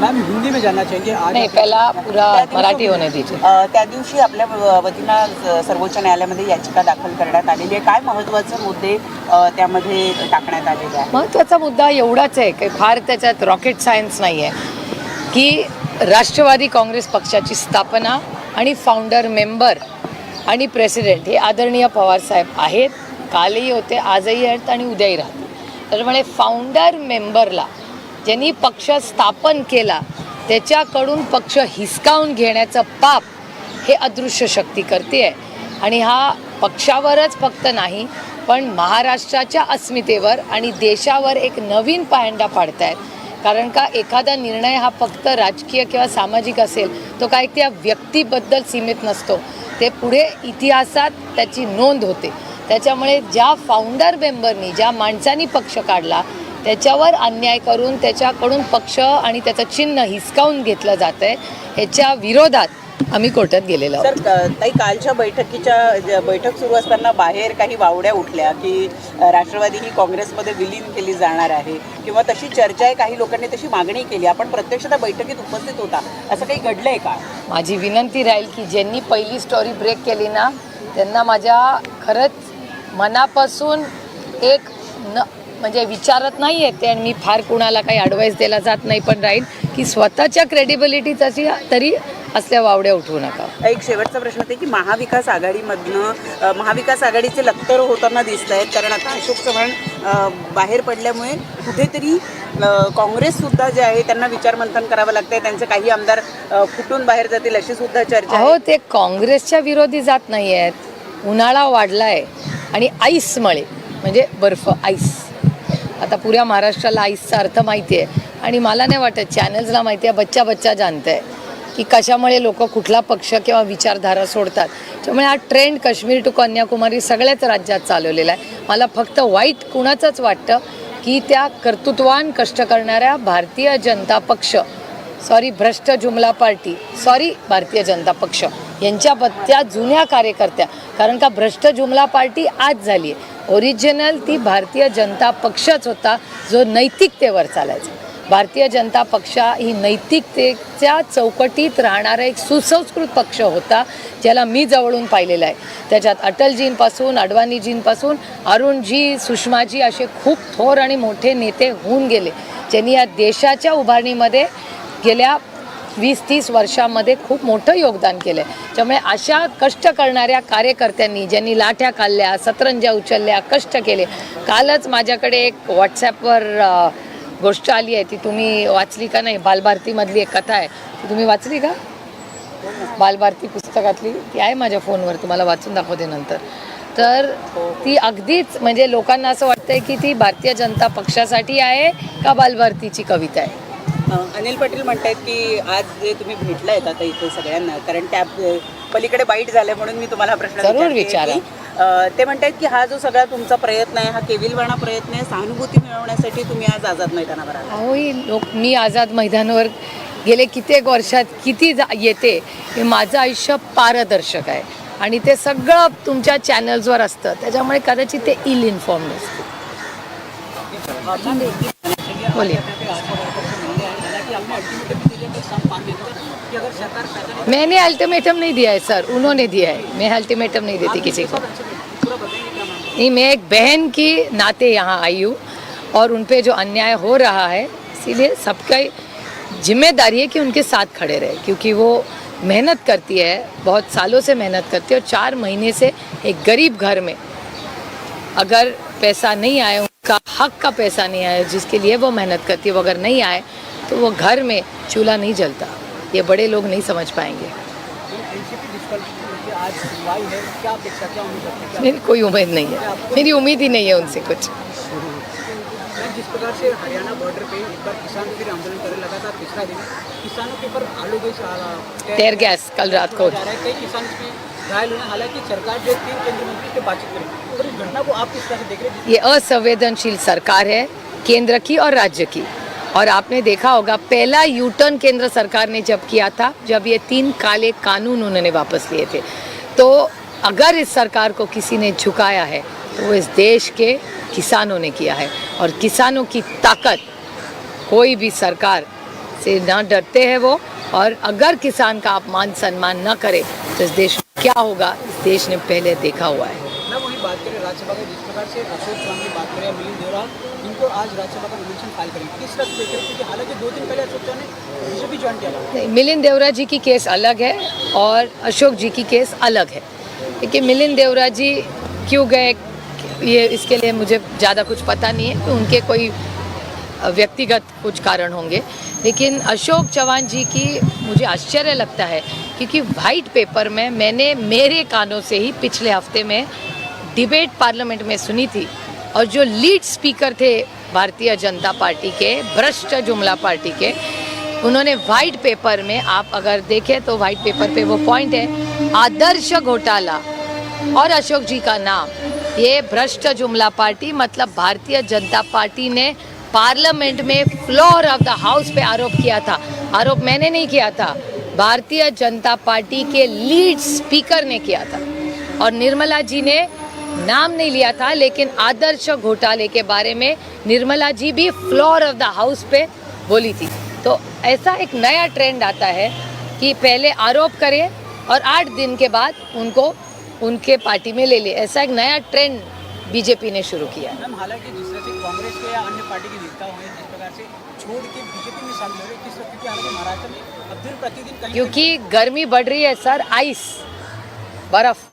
Ma'am Hindi में जानना चाहेंगे आज नहीं पहला पूरा मराठी होने दीजिए। त्या दिवशी आपल्या वतीनं सर्वोच्च न्यायालयामध्ये याचिका दाखल करण्यात आलेली आहे. काय महत्त्वाचे मुद्दे त्यामध्ये टाकण्यात आलेले आहेत? महत्त्वाचा मुद्दा एवढाच आहे की फार त्याच्यात रॉकेट सायन्स नाही आहे की राष्ट्रवादी काँग्रेस पक्षाची स्थापना आणि फाउंडर मेंबर आणि प्रेसिडेंट हे आदरणीय पवारसाहेब आहेत. कालही होते आजही आहेत आणि उद्याही राहतील. त्याच्यामुळे फाउंडर मेंबरला ज्यांनी पक्ष स्थापन केला त्याच्याकडून पक्ष हिसकावून घेण्याचं पाप हे अदृश्य शक्ती करते आहे आणि हा पक्षावरच फक्त नाही पण महाराष्ट्राच्या अस्मितेवर आणि देशावर एक नवीन पायंडा पाडतायत. कारण का एखादा निर्णय हा फक्त राजकीय किंवा सामाजिक असेल तो काय त्या व्यक्तीबद्दल सीमित नसतो. ते पुढे इतिहासात त्याची नोंद होते. त्याच्यामुळे ज्या फाउंडर मेंबरनी ज्या माणसांनी पक्ष काढला त्याच्यावर अन्याय करून त्याच्याकडून पक्ष आणि त्याचं चिन्ह हिसकावून घेतलं जातं आहे ह्याच्या विरोधात आम्ही कोर्टात गेलेलो सर ताई कालच्या बैठकीच्या बैठक सुरू असताना बाहेर काही वावड्या उठल्या की राष्ट्रवादी ही काँग्रेसमध्ये विलीन केली जाणार आहे किंवा तशी चर्चा आहे काही लोकांनी तशी मागणी केली. आपण प्रत्यक्ष त्या बैठकीत उपस्थित होता. असं काही घडलंय का? माझी विनंती राहील की ज्यांनी पहिली स्टोरी ब्रेक केली ना त्यांना माझ्या खरंच मनापासून एक न म्हणजे विचारत नाही येते आणि मी फार कुणाला काही ॲडवाईस द्यायला जात नाही पण राहील की स्वतःच्या क्रेडिबिलिटीची तरी असल्या वावड्या उठवू नका. एक शेवटचा प्रश्न होता की महाविकास आघाडीमधनं महाविकास आघाडीचे लक्तर होताना दिसत आहेत कारण आता अशोक चव्हाण बाहेर पडल्यामुळे कुठेतरी काँग्रेससुद्धा जे आहे त्यांना विचारमंथन करावं लागतंय. त्यांचे काही आमदार फुटून बाहेर जातील अशी सुद्धा चर्चा आहे. अहो ते काँग्रेसच्या विरोधी जात नाही आहेत उन्हाळा वाढलाय आणि आईसमुळे म्हणजे बर्फ आईस. आता पुऱ्या महाराष्ट्राला आईसचा अर्थ माहिती आहे आणि मला नाही वाटत चॅनल्सला माहिती आहे बच्चा बच्चा जाणत आहे की कशामुळे लोक कुठला पक्ष किंवा विचारधारा सोडतात. त्यामुळे हा ट्रेंड काश्मीर टू कन्याकुमारी सगळ्याच राज्यात चालवलेला आहे. मला फक्त वाईट कुणाचंच वाटतं की त्या कर्तृत्वान कष्ट करणाऱ्या भारतीय जनता पक्ष सॉरी भ्रष्ट जुमला पार्टी. सॉरी भारतीय जनता पक्ष. यांच्या त्या जुन्या कार्यकर्त्या. कारण का भ्रष्ट जुमला पार्टी आज झाली आहे ओरिजिनल ती भारतीय जनता पक्षच होता जो नैतिकतेवर चालायचा. भारतीय जनता पक्ष ही नैतिकतेच्या चौकटीत राहणारा एक सुसंस्कृत पक्ष होता ज्याला मी जवळून पाहिलेला आहे. त्याच्यात अटलजींपासून अडवाणीजींपासून अरुणजी सुषमाजी असे खूप थोर आणि मोठे नेते होऊन गेले ज्यांनी या देशाच्या उभारणीमध्ये गेल्या वीस तीस वर्षामध्ये खूप मोठं योगदान केलं आहे त्यामुळे अशा कष्ट करणाऱ्या कार्यकर्त्यांनी ज्यांनी लाठ्या खाल्ल्या सतरंज्या उचलल्या कष्ट केले कालच माझ्याकडे एक व्हॉट्सॲपवर गोष्ट आली आहे. ती तुम्ही वाचली का नाही? बालभारतीमधली एक कथा आहे. ती तुम्ही वाचली का? बालभारती पुस्तकातली. ती आहे माझ्या फोनवर. तुम्हाला वाचून दाखवते नंतर. तर ती अगदीच म्हणजे लोकांना असं वाटतंय की ती भारतीय जनता पक्षासाठी आहे का बालभारतीची कविता आहे? अनिल पाटील म्हणतायत की आज जे तुम्ही भेटलायत आता इथे सगळ्यांना कारण त्या पलीकडे बाईट झाल्या म्हणून मी तुम्हाला हा प्रश्न विचारा. ते म्हणतायत की हा जो सगळा तुमचा प्रयत्न आहे हा केविलवाणा प्रयत्न आहे सहानुभूती मिळवण्यासाठी तुम्ही आज आझाद मैदानावर आला ही लोक मी आझाद मैदानावर गेले कित्येक वर्षात किती जा येते हे माझं आयुष्य पारदर्शक आहे आणि ते सगळं तुमच्या चॅनल्सवर असतं त्याच्यामुळे कदाचित ते इल इन्फॉर्म्ड असते बोलिए मैंने अल्टीमेटम नहीं दिया है, सर। उन्होंने दिया है। मैं अल्टीमेटम नहीं देती किसी को। नहीं, मैं एक बहन की नाते यहाँ आई हूँ और उन पर जो अन्याय हो रहा है, इसीलिए सबका ज़िम्मेदारी है कि उनके साथ खड़े रहे, क्योंकि वो मेहनत करती है, बहुत सालों से मेहनत करती है और चार महीने से एक गरीब घर में अगर पैसा नहीं आए, उनका हक का पैसा नहीं आया जिसके लिए वो मेहनत करती है, वो अगर नहीं आए तो वो घर में चूल्हा नहीं जलता। ये बड़े लोग नहीं समझ पाएँगे। मेरी कोई उम्मीद नहीं है। मेरी उम्मीद ही नहीं है उनसे कुछ। जिस प्रकार से हरियाणा बॉर्डर पे एक बार किसान फिर आंदोलन करने लगा था तीसरा दिन किसानों के ऊपर आलू गई टेयर गैस कल रात को। कई किसान इसमें घायल हुए हालाँकि सरकार जो तीन केंद्रीय मंत्री से बातचीत इस घटना को आप किस तरह से देख रहे हैं? ये असंवेदनशील सरकार है केंद्र की और राज्य की। और आपने देखा होगा, पहला यू टर्न केंद्र सरकार ने जब किया था, जब ये तीन काले कानून उन्होंने वापस लिए थे। तो अगर इस सरकार को किसी ने झुकाया है तो वो इस देश के किसानों ने किया है। और किसानों की ताकत, कोई भी सरकार से ना डरते हैं वो। और अगर किसान का आप मान सम्मान न करे तो इस देश में क्या होगा? इस देश ने पहले देखा हुआ है। ना वही बात करें, राज्यसभा जिस प्रकार से अशोक बात करें देवरा आज राज्यसभा का नोमिनेशन फ़ाइल किस तरह से क्योंकि हालाँकि दो दिन पहले अशोक चौहान ने बीजेपी ज्वाइन किया था। मिलिंद देवरा जी की केस अलग है और अशोक जी की केस अलग है। क्योंकि मिलिंद देवरा जी क्यों गए, ये इसके लिए मुझे ज़्यादा कुछ पता नहीं है। कि उनके कोई व्यक्तिगत कुछ कारण होंगे। लेकिन अशोक चौहान जी की मुझे आश्चर्य लगता है क्योंकि वाइट पेपर में मैंने मेरे कानों से ही पिछले हफ़्ते में डिबेट पार्लियामेंट में सुनी थी। और जो लीड स्पीकर थे भारतीय जनता पार्टी के, भ्रष्ट जुमला पार्टी के, उन्होंने वाइट पेपर में, आप अगर देखें तो वाइट पेपर पे वो पॉइंट है, आदर्श घोटाला और अशोक जी का नाम। ये भ्रष्ट जुमला पार्टी मतलब भारतीय जनता पार्टी ने पार्लियामेंट में फ्लोर ऑफ़ द हाउस पे आरोप किया था। आरोप मैंने नहीं किया था। भारतीय जनता पार्टी के लीड स्पीकर ने किया था। और निर्मला जी ने नाम नहीं लिया था लेकिन आदर्श घोटाले के बारे में निर्मला जी भी फ्लोर ऑफ़ द हाउस पे बोली थी। तो ऐसा एक नया ट्रेंड आता है कि पहले आरोप करें और आठ दिन के बाद उनको उनके पार्टी में ले ले। ऐसा एक नया ट्रेंड बीजेपी ने शुरू किया। है हालाँकि जिस तरह से कांग्रेस के या अन्य पार्टी के नेता हुए जिस प्रकार से छोड़ के बीजेपी में शामिल हो रहे किस क्योंकि हालाँकि महाराष्ट्र में अब दिन प्रतिदिन क्योंकि गर्मी बढ़ रही है सर आइस बर्फ़।